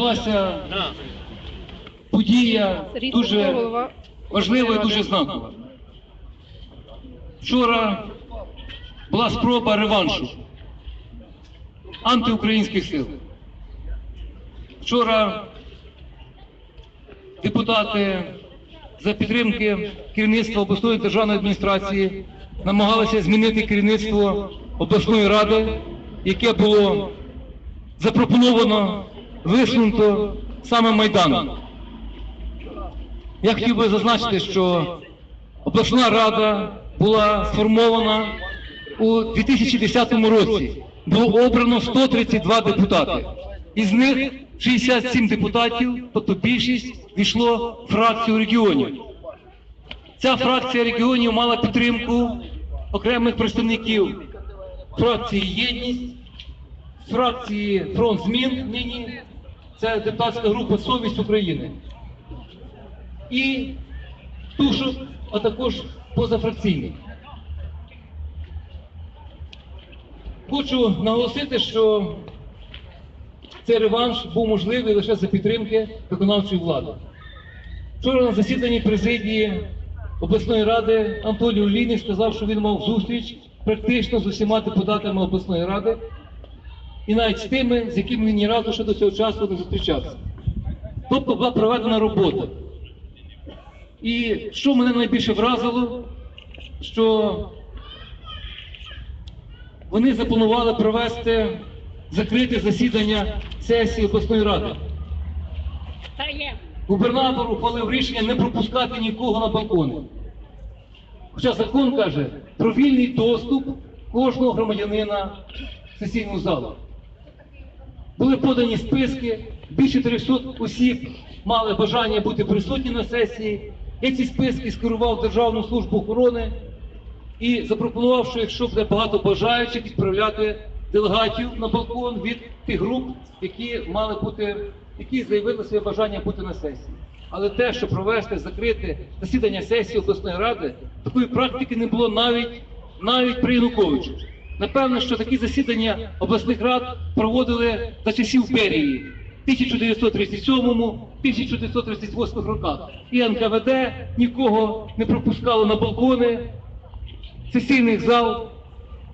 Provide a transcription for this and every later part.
відбулася подія дуже важлива і дуже знакова. Вчора була спроба реваншу антиукраїнських сил. Вчора депутати за підтримки керівництва обласної державної адміністрації намагалися змінити керівництво обласної ради, яке було запропоновано, висунуто саме Майданом. Я хотів би зазначити, що обласна рада була сформована у 2010 році. Було обрано 132 депутати. Із них 67 депутатів, тобто більшість, війшло в фракцію регіонів. Ця фракція регіонів мала підтримку окремих представників фракції Єдність, фракції Фронт змін нині, це депутатська група Совість України і Тушок, а також позафракційний. Хочу наголосити, що цей реванш був можливий лише за підтримки виконавчої влади. Вчора на засіданні президії обласної ради Антоній Олійник сказав, що він мав зустріч практично з усіма депутатами обласної ради і навіть з тими, з якими він ні разу ще до цього часу не зустрічався. Тобто була проведена робота. І що мене найбільше вразило, що вони запланували провести закрите засідання сесії обласної ради. Губернатор ухвалив рішення не пропускати нікого на балкони. Хоча закон каже про вільний доступ кожного громадянина в сесійну залу. Були подані списки, більше 300 осіб мали бажання бути присутні на сесії. Я ці списки скерував Державну службу охорони і запропонував, що якщо буде багато бажаючих, відправляти делегатів на балкон від тих груп, які мали бути, які заявили своє бажання бути на сесії. Але те, що провести закрите засідання сесії обласної ради, такої практики не було навіть навіть при Януковичу. Напевно, що такі засідання обласних рад проводили за часів Берії. 1937-1938 роках. І НКВД нікого не пропускало на балкони сесійних зал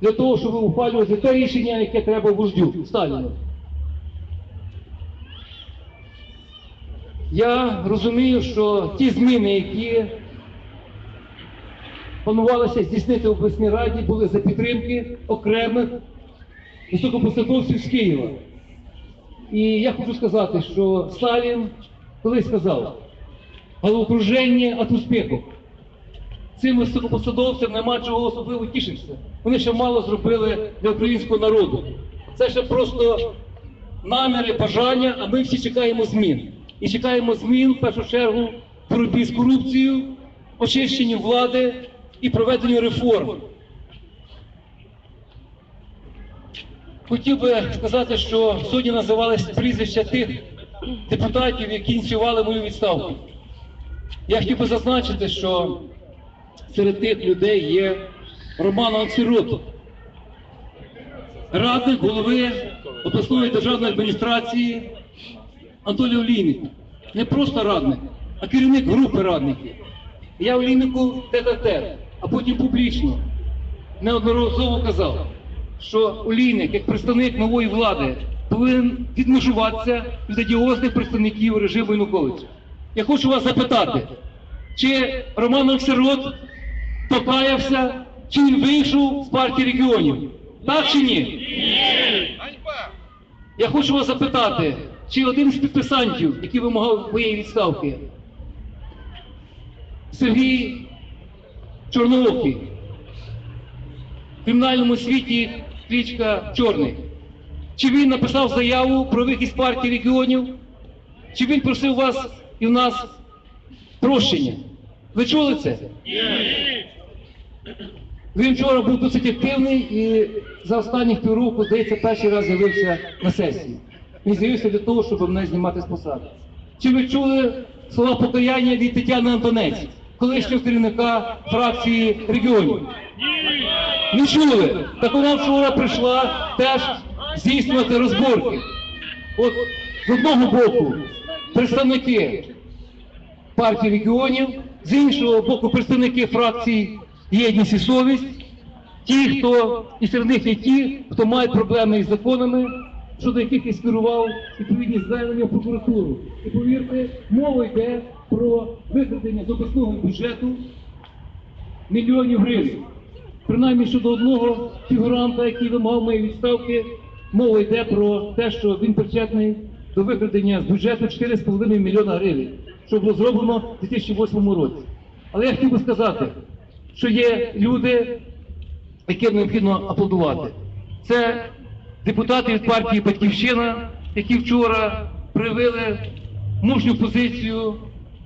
для того, щоб ухвалювати те рішення, яке треба вождю Сталіну. Я розумію, що ті зміни, які планувалося здійснити в обласній раді, були за підтримки окремих високопосадовців з Києва. І я хочу сказати, що Сталін колись сказав, головокруження від успіху. Цим високопосадовцям нема чого особливо тішитися. Вони ще мало зробили для українського народу. Це ще просто наміри, бажання, а ми всі чекаємо змін. І чекаємо змін в першу чергу в боротьбі з корупцією, очищенню влади і проведенню реформ. Хотів би сказати, що сьогодні називались прізвища тих депутатів, які ініціювали мою відставку. Я хотів би зазначити, що серед тих людей є Роман Анцирот, радник голови обласної державної адміністрації Анатолій Олійник. Не просто радник, а керівник групи радників. Я Олійнику тет-а-тет, а потім публічно неодноразово казав, що Олійник, як представник нової влади, повинен відмежуватися від одіозних представників режиму Януковича. Я хочу вас запитати, чи Роман Оксирот покаявся, чи він вийшов з партії регіонів? Так чи ні? Я хочу вас запитати, чи один з підписантів, який вимагав моєї відставки, Сергій Чорноокий, в кримінальному світі кличка Чорний. Чи він написав заяву про вихід партії регіонів? Чи він просив вас і в нас прощення? Ви чули це? Він вчора був досить активний і за останніх півроку, здається, перший раз з'явився на сесії. Він з'явився для того, щоб мене знімати з посади. Чи ви чули слова покаяння від Тетяни Антонець, колишнього керівника фракції регіонів? Не чули. Так вона вчора прийшла теж здійснювати розборки. От з одного боку представники партії регіонів, з іншого боку представники фракцій Єдність і совість, ті, хто і серед них є ті, хто мають проблеми із законами, щодо яких я скерував відповідні звернення в прокуратуру. І повірте, мова йде про викрадення з обласного бюджету мільйонів гривень. Принаймні щодо одного фігуранта, який вимагав моєї відставки, мова йде про те, що він причетний до викрадення з бюджету 4,5 мільйона гривень, що було зроблено у 2008 році. Але я хотів би сказати, що є люди, яким необхідно аплодувати. Це депутати від партії Батьківщина, які вчора проявили мужню позицію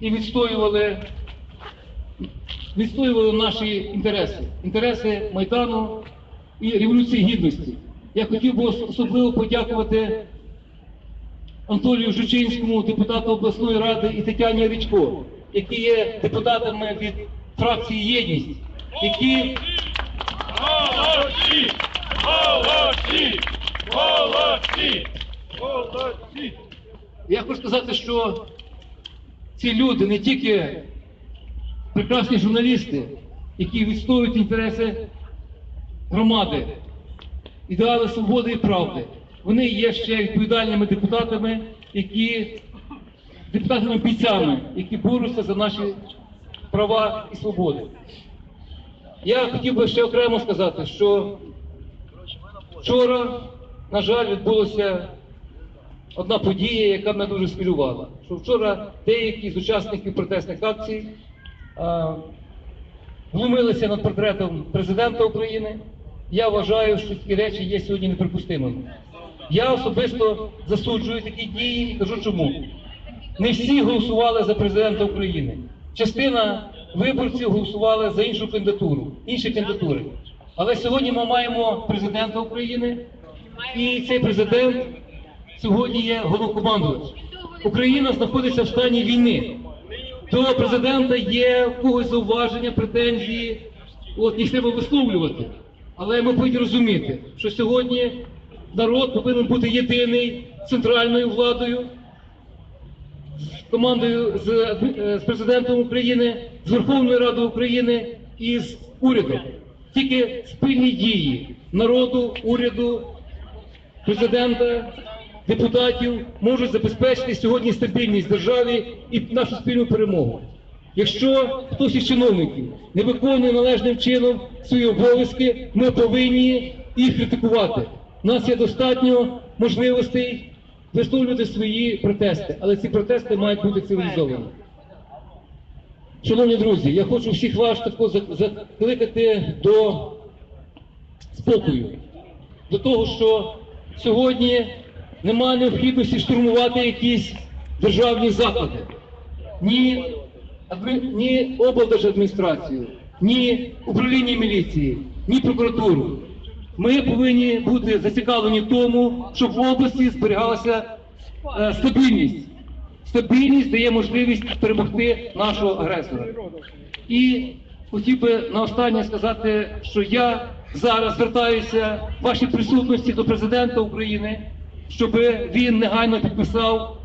і відстоювали відстоювали наші інтереси, інтереси Майдану і Революції Гідності. Я хотів би особливо подякувати Анатолію Жучинському, депутату обласної ради, і Тетяні Річко, які є депутатами від фракції Єдність, які Молодці! Молодці! Молодці! Молодці! Я хочу сказати, що ці люди не тільки прекрасні журналісти, які відстоюють інтереси громади, ідеали свободи і правди. Вони є ще відповідальними депутатами, які депутатами бійцями, які борються за наші права і свободи. Я хотів би ще окремо сказати, що вчора, на жаль, відбулося одна подія, яка мене дуже спілювала. Що вчора деякі з учасників протестних акцій а, глумилися над портретом президента України. Я вважаю, що такі речі є сьогодні неприпустимими. Я особисто засуджую такі дії і кажу чому. Не всі голосували за президента України. Частина виборців голосували за іншу кандидатуру, інші кандидатури. Але сьогодні ми маємо президента України, і цей президент сьогодні є головнокомандувач. Україна знаходиться в стані війни. До президента є в когось зауваження, претензії, от їх треба висловлювати. Але ми повинні розуміти, що сьогодні народ повинен бути єдиний центральною владою, з командою з, е, з президентом України, з Верховною Радою України і з урядом. Тільки спільні дії народу, уряду, президента, депутатів можуть забезпечити сьогодні стабільність державі і нашу спільну перемогу. Якщо хтось із чиновників не виконує належним чином свої обов'язки, ми повинні їх критикувати. У нас є достатньо можливостей висловлювати свої протести, але ці протести мають бути цивілізовані. Шановні друзі, я хочу всіх вас тако зак- закликати до спокою, до того, що сьогодні немає необхідності штурмувати якісь державні заклади, ні, ні облдержадміністрацію, ні управління міліції, ні прокуратуру. Ми повинні бути зацікавлені в тому, щоб в області зберігалася е, стабільність. Стабільність дає можливість перемогти нашого агресора. І хотів би на останнє сказати, що я зараз звертаюся в вашій присутності до президента України, щоб він негайно підписав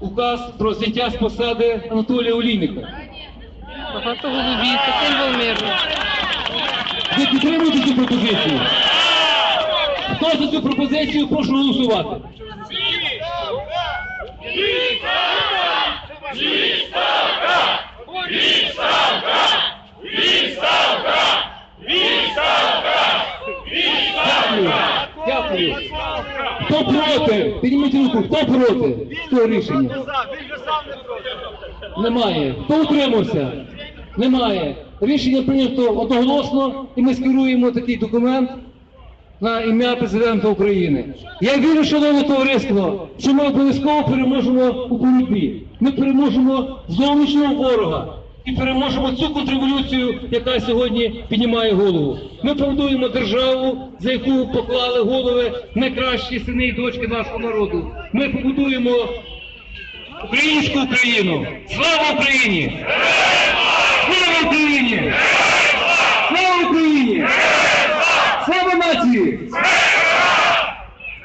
указ про зняття з посади Анатолія Олійника. Ви підтримуєте цю пропозицію? Хто за цю пропозицію, прошу голосувати. Дякую. Хто проти? Підніміть руку, хто проти цього рішення? Немає. Хто утримався? Немає. Рішення прийнято одноголосно, і ми скеруємо такий документ на ім'я президента України. Я вірю, шановне товариство, що ми обов'язково переможемо у боротьбі. Ми переможемо зовнішнього ворога і переможемо цю контрреволюцію, яка сьогодні піднімає голову. Ми побудуємо державу, за яку поклали голови найкращі сини і дочки нашого народу. Ми побудуємо українську Україну. Слава Україні! Слава Україні! Слава Україні! Слава нації!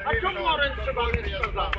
А чому вам не сказав?